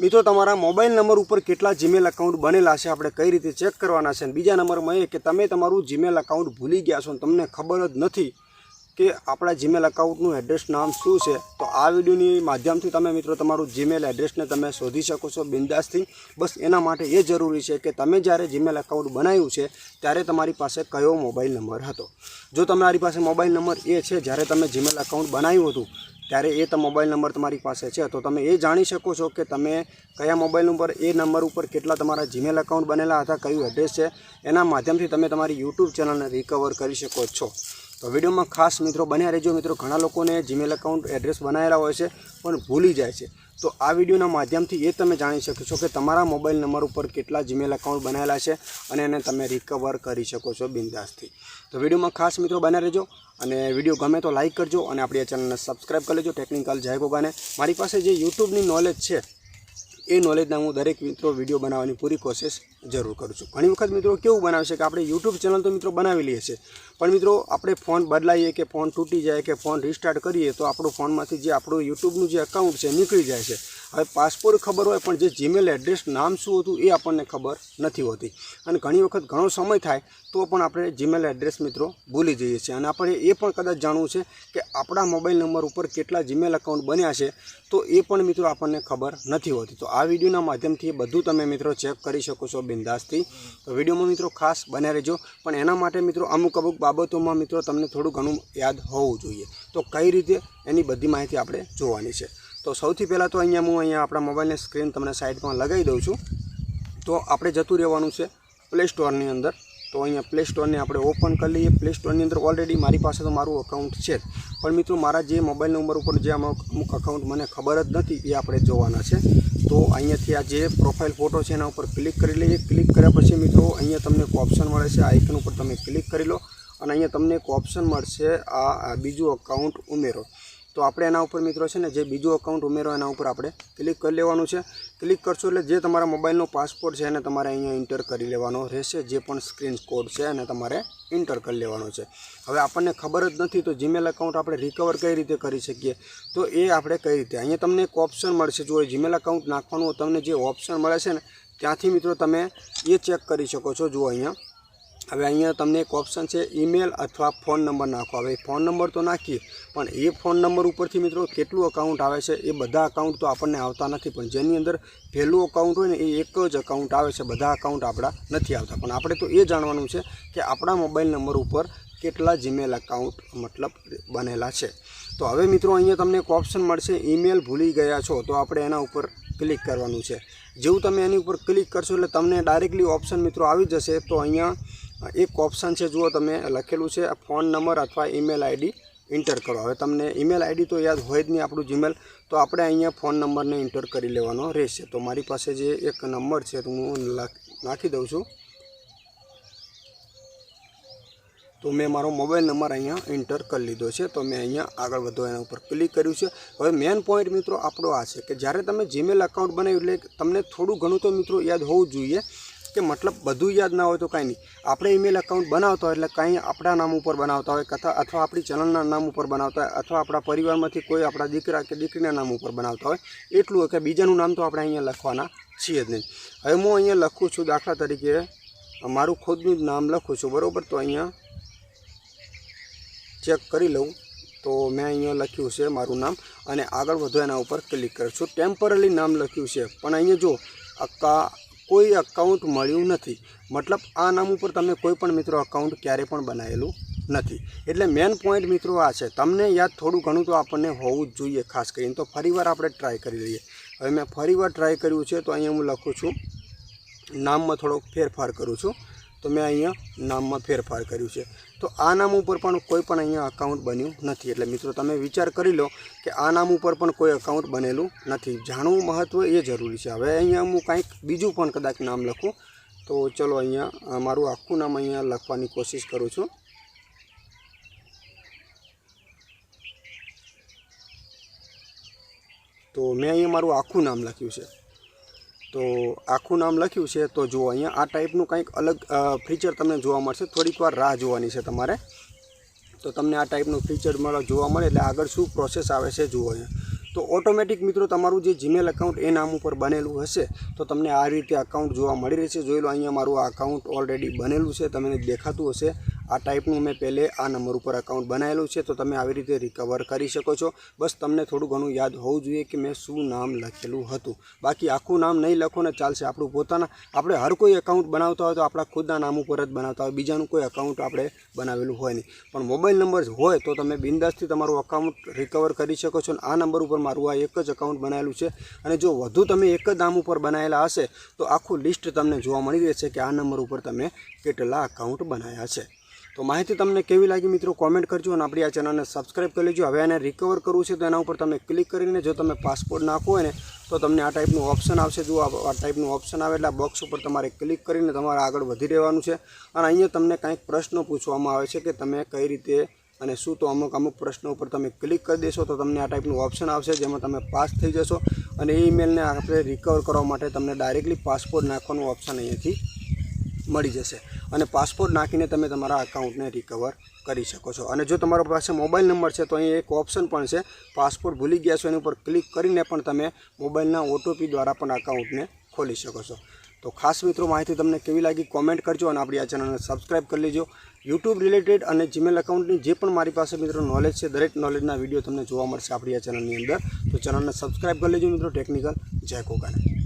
મિત્રો, તમારા mobile number ઉપર કેટલા જીમેલ અકાઉન્ટ બનેલા છે આપણે કઈ રીતે ચેક કરવાના છે? અને બીજા નંબરમાં એ કે તમે તમારું જીમેલ અકાઉન્ટ ભૂલી ગયા છો તમને ખબર જ નથી કે આપણા જીમેલ અકાઉન્ટનું એડ્રેસ નામ શું છે, તો આ વિડીયોની માધ્યમથી તમે મિત્રો તમારું જીમેલ એડ્રેસને તમે શોધી શકો છો બિંદાસથી. બસ એના માટે એ જરૂરી છે કે તમે જ્યારે જીમેલ અકાઉન્ટ બનાવ્યું છે, ત્યારે તમારી પાસે કયો મોબાઈલ નંબર હતો? જો તમારી પાસે મોબાઈલ નંબર એ છે, જ્યારે તમે જીમેલ અકાઉન્ટ બનાવ્યું હતું ત્યારે એ તો મોબાઈલ નંબર તમારી પાસે છે. તો તમે એ જાણી શકો છો કે તમે કયા મોબાઈલ નંબર, એ નંબર ઉપર કેટલા તમારા જીમેલ અકાઉન્ટ બનેલા હતા, કયું એડ્રેસ છે, એના માધ્યમથી તમે તમારી યુટ્યુબ ચેનલને રિકવર કરી શકો છો. તો વિડીયોમાં ખાસ મિત્રો બન્યા રહેજો. મિત્રો, ઘણા લોકોને જીમેલ અકાઉન્ટ એડ્રેસ બનાવેલા હોય છે, પણ ભૂલી જાય છે. તો આ વિડીયોના માધ્યમથી એ તમે જાણી શકો છો કે તમારા મોબાઈલ નંબર ઉપર કેટલા જીમેલ અકાઉન્ટ બનાવેલા છે અને એને તમે રિકવર કરી શકો છો બિંદાસથી. તો વિડીયોમાં ખાસ મિત્રો બને રહેજો અને વીડિયો ગમે તો લાઇક કરજો અને આપણી આ ચેનલને સબસ્ક્રાઈબ કરી લેજો. ટેકનિકલ જય ગોગાને. મારી પાસે જે યુટ્યુબની નોલેજ છે એ નોલેજના હું દરેક મિત્રો વીડિયો બનાવવાની પૂરી કોશિશ જરૂર કરું છું. ઘણી વખત મિત્રો કેવું બનાવે છે કે આપણે યુટ્યુબ ચેનલ તો મિત્રો લઈએ છીએ, પણ મિત્રો આપણે ફોન બદલાઈએ કે ફોન તૂટી જાય કે ફોન રિસ્ટાર્ટ કરીએ તો આપણો ફોનમાંથી જે આપણું યુટ્યુબનું જે અકાઉન્ટ છે નીકળી જાય છે. હવે પાસપોર્ટ ખબર હોય, પણ જે જીમેલ એડ્રેસ નામ શું હતું એ આપણને ખબર નથી હોતી. અને ઘણી વખત ઘણો સમય થાય તો પણ આપણે જીમેલ એડ્રેસ મિત્રો ભૂલી જઈએ છીએ. અને આપણે એ પણ કદાચ જાણવું છે કે આપણા મોબાઈલ નંબર ઉપર કેટલા જીમેલ અકાઉન્ટ બન્યા છે, તો એ પણ મિત્રો આપણને ખબર નથી હોતી. તો આ વિડીયોના માધ્યમથી બધું તમે મિત્રો ચેક કરી શકો છો બિંદાસથી. તો વિડીયોમાં મિત્રો ખાસ બન્યા રહેજો. પણ એના માટે મિત્રો અમુક અમુક બાબતોમાં મિત્રો તમને થોડું ઘણું યાદ હોવું જોઈએ. તો કઈ રીતે એની બધી માહિતી આપણે જોવાની છે? તો સૌથી પહેલાં તો અહીંયા હું અહીંયા આપણા મોબાઈલની સ્ક્રીન તમને સાઈડમાં લગાવી દઉં છું. તો આપણે જતું રહેવાનું છે પ્લે સ્ટોરની અંદર. તો અહીંયા પ્લે સ્ટોરને આપણે ઓપન કરી લઈએ. પ્લે સ્ટોરની અંદર ઓલરેડી મારી પાસે તો મારું અકાઉન્ટ છે પણ મિત્રો મારા જે મોબાઈલ નંબર ઉપર જે અમુક અમુક અકાઉન્ટ મને ખબર જ નથી, એ આપણે જોવાના છે. તો અહીંયાથી આ જે પ્રોફાઇલ ફોટો છે એના ઉપર ક્લિક કરી લઈએ. ક્લિક કર્યા પછી મિત્રો અહીંયા તમને એક ઓપ્શન મળે છે. આઇકન ઉપર તમે ક્લિક કરી લો. અને અહીંયા તમને એક ઓપ્શન મળશે આ આ બીજું અકાઉન્ટ ઉમેરો. તો આપણે એના ઉપર મિત્રો છે ને જે બીજું અકાઉન્ટ ઉમેરો એના ઉપર આપણે ક્લિક કરી લેવાનું છે. ક્લિક કરશો એટલે જે તમારા મોબાઈલનો પાસપોર્ટ છે એને તમારે અહીંયા એન્ટર કરી લેવાનો રહેશે. જે પણ સ્ક્રીન કોડ છે એને તમારે એન્ટર કરી લેવાનો છે. હવે આપણને ખબર જ નથી તો જીમેલ અકાઉન્ટ આપણે રિકવર કઈ રીતે કરી શકીએ? તો એ આપણે કઈ રીતે? અહીંયા તમને એક ઓપ્શન મળશે. જો જીમેલ અકાઉન્ટ નાખવાનું તમને જે ઓપ્શન મળે છે ને, ત્યાંથી મિત્રો તમે એ ચેક કરી શકો છો. જુઓ અહીંયા. હવે અહીંયા તમને એક ઓપ્શન છે ઈમેલ અથવા ફોન નંબર નાખો. હવે ફોન નંબર તો નાખીએ, પણ એ ફોન નંબર ઉપરથી મિત્રો કેટલું અકાઉન્ટ આવે છે, એ બધા અકાઉન્ટ તો આપણને આવતા નથી, પણ જેની અંદર પહેલું અકાઉન્ટ હોય ને, એ એક જ અકાઉન્ટ આવે છે, બધા અકાઉન્ટ આપણા નથી આવતા. પણ આપણે તો એ જાણવાનું છે કે આપણા મોબાઈલ નંબર ઉપર કેટલા જીમેલ અકાઉન્ટ મતલબ બનેલા છે. તો હવે મિત્રો અહીંયા તમને એક ઓપ્શન મળશે ઈમેલ ભૂલી ગયા છો, તો આપણે એના ઉપર ક્લિક કરવાનું છે. જેવું તમે એની ઉપર ક્લિક કરશો એટલે તમને ડાયરેક્ટલી ઓપ્શન મિત્રો આવી જશે, તો અહીંયા એક ઓપ્શન છે, જુઓ તમે, લખેલું છે ફોન નંબર અથવા ઈમેલ આઈડી એન્ટર કરો. હવે તમને ઈમેલ આઈડી તો યાદ હોય જ નહીં આપણું જીમેલ તો આપણે અહીંયા ફોન નંબરને એન્ટર કરી લેવાનો રહેશે. તો મારી પાસે જે એક નંબર છે, તો હું નાખી દઉં છું. તો મેં મારો મોબાઈલ નંબર અહીંયા એન્ટર કરી લીધો છે, તો મેં અહીંયા આગળ વધો એના ઉપર ક્લિક કર્યું છે. હવે મેન પોઈન્ટ મિત્રો આપણો આ છે કે જ્યારે તમે જીમેલ અકાઉન્ટ બનાવ્યું, એટલે તમને થોડું ઘણું તો મિત્રો યાદ હોવું જોઈએ કે મતલબ બધું યાદ ના હોય તો કાંઈ નહીં. આપણે ઈમેલ અકાઉન્ટ બનાવતા હોય એટલે કાંઈ આપણા નામ ઉપર બનાવતા હોય, કથા અથવા આપણી ચેનલના નામ ઉપર બનાવતા હોય, અથવા આપણા પરિવારમાંથી કોઈ આપણા દીકરા કે દીકરીના નામ ઉપર બનાવતા હોય, એટલું કે બીજાનું નામ તો આપણે અહીંયા લખવાના છીએ જ નહીં. હવે હું અહીંયા લખું છું દાખલા તરીકે, મારું ખુદનું જ નામ લખું છું, બરાબર? તો અહીંયા ચેક કરી લઉં. તો મેં અહીંયા લખ્યું છે મારું નામ અને આગળ વધુ એના ઉપર ક્લિક કરું છું. ટેમ્પરરી નામ લખ્યું છે. પણ અહીંયા જો અક્કા કોઈ અકાઉન્ટ મળ્યું નથી. મતલબ આ નામ ઉપર તમે કોઈ પણ મિત્રો અકાઉન્ટ ક્યારે પણ બનાવેલું નથી. એટલે મેન પોઈન્ટ મિત્રો આ છે, તમને યાદ થોડું ઘણું તો આપણને હોવું જ જોઈએ ખાસ કરીને. તો ફરીવાર આપણે ટ્રાય કરી લઈએ. હવે મેં ફરીવાર ટ્રાય કર્યું છે, તો અહીંયા હું લખું છું. નામમાં થોડોક ફેરફાર કરું છું. તો મેં અહીંયા નામમાં ફેરફાર કર્યું છે. તો આ નામ ઉપર પણ કોઈ પણ અહીંયા અકાઉન્ટ બન્યું નથી. એટલે મિત્રો, તમે વિચાર કરી લો કે આ નામ ઉપર પણ કોઈ અકાઉન્ટ બનેલું નથી. જાણવું મહત્ત્વ એ જરૂરી છે. હવે અહીંયા હું કાંઈક બીજું પણ કદાચ નામ લખું. તો ચલો અહીંયા મારું આખું નામ અહીંયા લખવાની કોશિશ કરું છું. તો મેં અહીંયા મારું આખું નામ લખ્યું છે. તો આખું નામ લખ્યું છે, તો જુઓ, અહીંયા આ ટાઈપનું કંઈક અલગ ફીચર તમને જોવા મળશે. થોડીક વાર રાહ જોવાની છે તમારે. તો તમને આ ટાઈપનું ફીચર મળે, જોવા મળે, એટલે આગળ શું પ્રોસેસ આવે છે, જુઓ અહીંયા. તો ઓટોમેટિક મિત્રો, તમારું જે જીમેલ અકાઉન્ટ એ નામ ઉપર બનેલું હશે, તો તમને આ રીતે અકાઉન્ટ જોવા મળી રહેશે. જોઈ લો, અહીંયા મારું આ અકાઉન્ટ ઓલરેડી બનેલું છે, તમને દેખાતું હશે. આ ટાઈપનું મેં પહેલે આ નંબર ઉપર અકાઉન્ટ બનાવેલું છે, તો તમે આવી રીતે રિકવર કરી શકો છો. બસ તમને થોડું ઘણું યાદ હોવું જોઈએ કે મેં શું નામ લખેલું હતું. બાકી આખું નામ નહીં લખો ને ચાલશે. આપણું પોતાના, આપણે હર કોઈ એકાઉન્ટ બનાવતા હોય તો આપણા ખુદના નામ ઉપર જ બનાવતા હોય. બીજાનું કોઈ એકાઉન્ટ આપણે બનાવેલું હોય નહીં. પણ મોબાઈલ નંબર હોય તો તમે બિંદાસથી તમારું અકાઉન્ટ રિકવર કરી શકો છો અને આ નંબર ઉપર મારું આ એક જ અકાઉન્ટ બનાવેલું છે. અને જો વધુ તમે એક જ નામ ઉપર બનાવેલા હશે, તો આખું લિસ્ટ તમને જોવા મળી રહેશે કે આ નંબર ઉપર તમે કેટલા અકાઉન્ટ બનાવ્યા છે. તો માહિતી તમને કેવી લાગી મિત્રો? કોમેન્ટ કરજો અને આપણી આ ચેનલને સબસ્ક્રાઈબ કરી લેજો. હવે એને રિકવર કરવું છે તો એના ઉપર તમે ક્લિક કરીને જો તમે પાસપોર્ટ નાખો હોય ને, તો તમને આ ટાઈપનું ઓપ્શન આવશે. જો આ ટાઈપનું ઓપ્શન આવે એટલે બોક્સ ઉપર તમારે ક્લિક કરીને તમારે આગળ વધી રહેવાનું છે. અને અહીંયા તમને કાંઈક પ્રશ્નો પૂછવામાં આવે છે કે તમે કઈ રીતે અને શું તો અમુક અમુક પ્રશ્નો ઉપર તમે ક્લિક કરી દેશો તો તમને આ ટાઈપનું ઓપ્શન આવશે, જેમાં તમે પાસ થઈ જશો. અને એ ઈમેલને આપણે રિકવર કરવા માટે તમને ડાયરેક્ટલી પાસપોર્ટ નાખવાનું ઓપ્શન અહીંયાથી મળી જશે. અને પાસપોર્ટ નાખીને તમે તમારા અકાઉન્ટને રિકવર કરી શકો છો. અને જો તમારા પાસે મોબાઈલ નંબર છે, તો અહીં એક ઓપ્શન પણ છે. પાસપોર્ટ ભૂલી ગયા છો, એની ઉપર ક્લિક કરીને પણ તમે મોબાઈલના ઓટીપી દ્વારા પણ અકાઉન્ટને ખોલી શકો છો. તો ખાસ મિત્રો, માહિતી તમને કેવી લાગી કોમેન્ટ કરજો અને આપણી આ ચેનલને સબસ્ક્રાઈબ કરી લેજો. યુટ્યુબ રિલેટેડ અને જીમેલ અકાઉન્ટની જે પણ મારી પાસે મિત્રો નોલેજ છે, દરેક નોલેજના વીડિયો તમને જોવા મળશે આપણી આ ચેનલની અંદર. તો ચેનલને સબસ્ક્રાઈબ કરી લેજો મિત્રો ટેકનિકલ જય કોકાને.